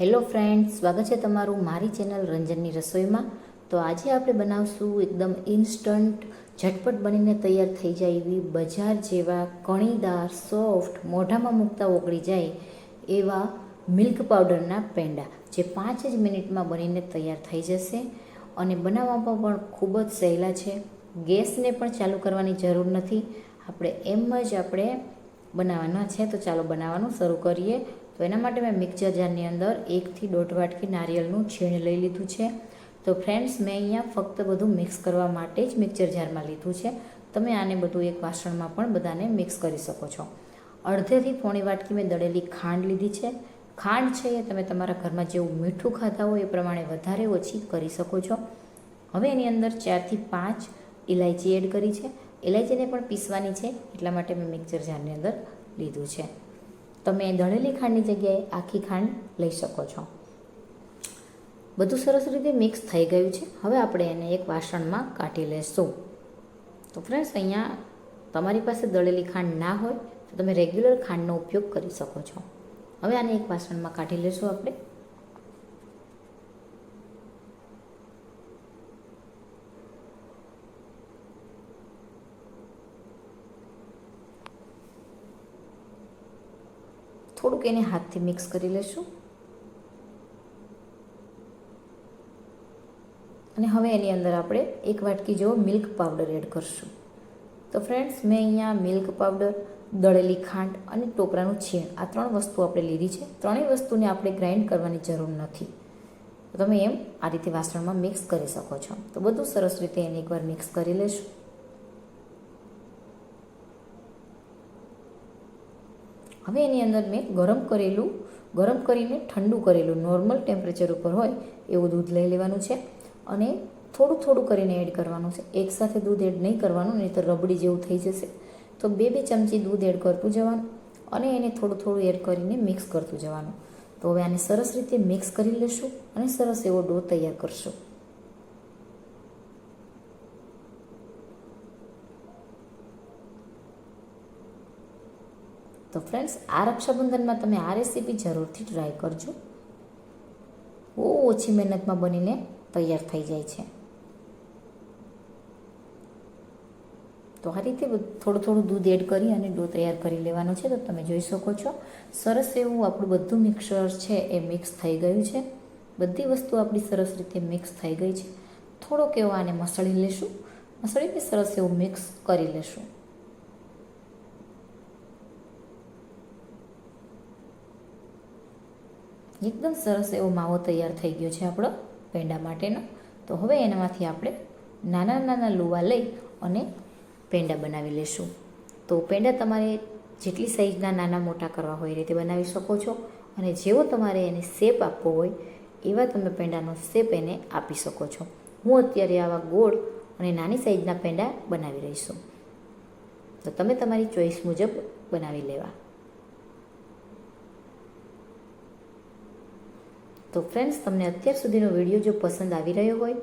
Hello friend સ્વાગત છે તમારું મારી ચેનલ રંજનની રસોઈમાં. તો આજે આપણે બનાવશું એકદમ ઇન્સ્ટન્ટ, ઝટપટ બનીને તૈયાર થઈ જાય એવી બજાર જેવા કણીદાર, સોફ્ટ, મોઢામાં મૂકતા ઓગળી જાય એવા મિલ્ક પાવડરના પેંડા, જે પાંચ જ મિનિટમાં બનીને તૈયાર થઈ જશે. અને બનાવવામાં પણ ખૂબ જ સહેલા છે. ગેસને પણ ચાલુ કરવાની જરૂર નથી. આપણે એમ જ આપણે બનાવવાના છે. તો ચાલો બનાવવાનું શરૂ કરીએ. તો એના માટે મેં મિક્સર જારની અંદર એકથી દોઢ વાટકી નારિયેળનું છીણ લઈ લીધું છે. તો ફ્રેન્ડ્સ, મેં અહીંયા ફક્ત બધું મિક્સ કરવા માટે જ મિક્સર જારમાં લીધું છે. તમે આને બધું એક વાસણમાં પણ બધાને મિક્સ કરી શકો છો. અડધેથી પોણી વાટકી મેં દળેલી ખાંડ લીધી છે. ખાંડ છે એ તમે તમારા ઘરમાં જેવું મીઠું ખાતા હોય એ પ્રમાણે વધારે ઓછી કરી શકો છો. હવે એની અંદર ચારથી પાંચ ઇલાયચી એડ કરી છે. ઇલાયચીને પણ પીસવાની છે, એટલા માટે મેં મિક્સર જારની અંદર લીધું છે. તમે દળેલી ખાંડની જગ્યાએ આખી ખાંડ લઈ શકો છો. બધું સરસ રીતે મિક્સ થઈ ગયું છે. હવે આપણે એને એક વાસણમાં કાઢી લેશું. તો ફ્રેન્ડ્સ અહીંયા તમારી પાસે દળેલી ખાંડ ના હોય તો તમે રેગ્યુલર ખાંડનો ઉપયોગ કરી શકો છો. હવે આને એક વાસણમાં કાઢી લેશું આપણે. થોડુંક એને હાથથી મિક્સ કરી લેશું. અને હવે એની અંદર આપણે એક વાટકી જેવો મિલ્ક પાવડર એડ કરશું. તો ફ્રેન્ડ્સ મેં અહીંયા મિલ્ક પાવડર દળેલી ખાંડ અને ટોપરાનું છીણ, આ ત્રણ વસ્તુ આપણે લીધી છે. ત્રણેય વસ્તુને આપણે ગ્રાઇન્ડ કરવાની જરૂર નથી. તમે એમ આ રીતે વાસણમાં મિક્સ કરી શકો છો. તો બધું સરસ રીતે એને એકવાર મિક્સ કરી લેશું. હવે એની અંદર મેં ગરમ કરેલું, ગરમ કરીને ઠંડુ કરેલું નોર્મલ ટેમ્પરેચર ઉપર હોય એવું દૂધ લઈ લેવાનું છે અને થોડું થોડું કરીને એડ કરવાનું છે. એકસાથે દૂધ એડ નહીં કરવાનું નહીં તો રબડી જેવું થઈ જશે. તો બે બે ચમચી દૂધ એડ કરતું જવાનું અને એને થોડું થોડું એડ કરીને મિક્સ કરતું જવાનું. તો હવે આને સરસ રીતે મિક્સ કરી લેશું અને સરસ એવો ડો તૈયાર કરશું. તો ફ્રેન્ડ્સ આ રક્ષાબંધનમાં તમે આ રેસીપી જરૂરથી ટ્રાય કરજો. બહુ ઓછી મહેનતમાં બનીને તૈયાર થઈ જાય છે. તો આ રીતે થોડું થોડું દૂધ એડ કરી અને ડો તૈયાર કરી લેવાનો છે, તો તમે જોઈ શકો છો. સરસ એવું આપણું બધું મિક્સર છે એ મિક્સ થઈ ગયું છે. બધી વસ્તુ આપણી સરસ રીતે મિક્સ થઈ ગઈ છે. થોડોક એવો આને મસળી લેશું. મસળીને સરસ એવું મિક્સ કરી લેશું. એકદમ સરસ એવો માવો તૈયાર થઈ ગયો છે આપણો પેંડા માટેનો. તો હવે એનામાંથી આપણે નાના નાના લુવા લઈ અને પેંડા બનાવી લેશું. તો પેંડા તમારે જેટલી સાઈઝના નાના મોટા કરવા હોય એ રીતે બનાવી શકો છો અને જેવો તમારે એને શેપ આપવો હોય એવા તમે પેંડાનો શેપ એને આપી શકો છો. હું અત્યારે આવા ગોળ અને નાની સાઈઝના પેંડા બનાવી રહીશું તો તમે તમારી ચોઈસ મુજબ બનાવી લેવા. તો ફ્રેન્ડ્સ તમને અત્યાર સુધીનો વીડિયો જો પસંદ આવી રહ્યો હોય,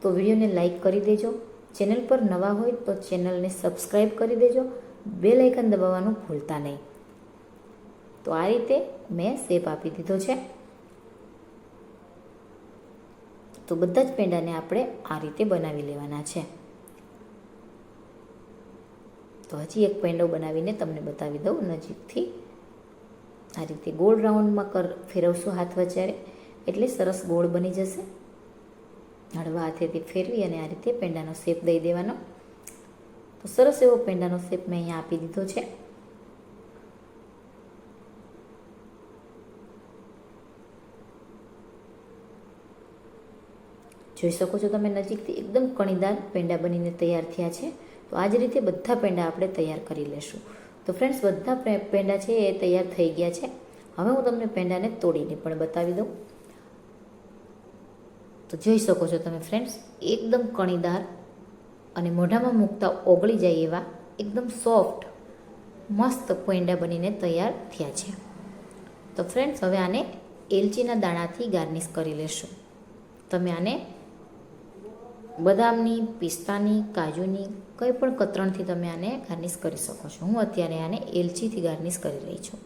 તો વિડીયોને લાઇક કરી દેજો. ચેનલ પર નવા હોય તો ચેનલને સબસ્ક્રાઈબ કરી દેજો. બે લાઇકન દબાવવાનું ભૂલતા નહીં. તો આ રીતે મેં શેપ આપી દીધો છે. તો બધા જ પેંડાને આપણે આ રીતે બનાવી લેવાના છે. તો હજી એક પેંડો બનાવીને તમને બતાવી દઉં નજીકથી. આ રીતે ગોળ રાઉન્ડમાં કર, ફેરવશું હાથ વચારે એટલે સરસ ગોળ બની જશે. હળવા હાથેથી ફેરવી અને આ રીતે પેંડાનો શેપ દઈ દેવાનો. તો સરસ એવો પેંડાનો શેપ મેં અહીંયા આપી દીધો છે. જોઈ શકો છો તમે નજીકથી એકદમ કણીદાર પેંડા બનીને તૈયાર થયા છે. તો આ જ રીતે બધા પેંડા આપણે તૈયાર કરી લેશું. તો ફ્રેન્ડ્સ બધા પેંડા છે એ તૈયાર થઈ ગયા છે. હવે હું તમને પેંડાને તોડીને પણ બતાવી દઉં. તો જોઈ શકો છો તમે ફ્રેન્ડ્સ એકદમ કણીદાર અને મોઢામાં મૂકતા ઓગળી જાય એવા એકદમ સોફ્ટ મસ્ત પેંડા બનીને તૈયાર થયા છે. તો ફ્રેન્ડ્સ હવે આને એલચીના દાણાથી ગાર્નિશ કરી લેશું. તમે આને બદામની, પિસ્તાની, કાજુની કંઈ પણ કતરણથી તમે આને ગાર્નિશ કરી શકો છો. હું અત્યારે આને એલચીથી ગાર્નિશ કરી રહી છું.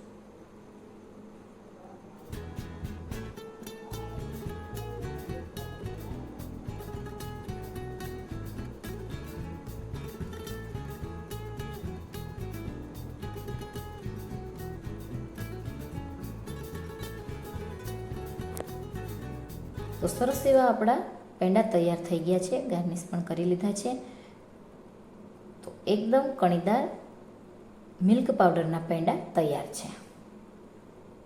તો સરસ એવા આપણા પેંડા તૈયાર થઈ ગયા છે, ગાર્નિશ પણ કરી લીધા છે. તો એકદમ કણીદાર મિલ્ક પાવડરના પેંડા તૈયાર છે.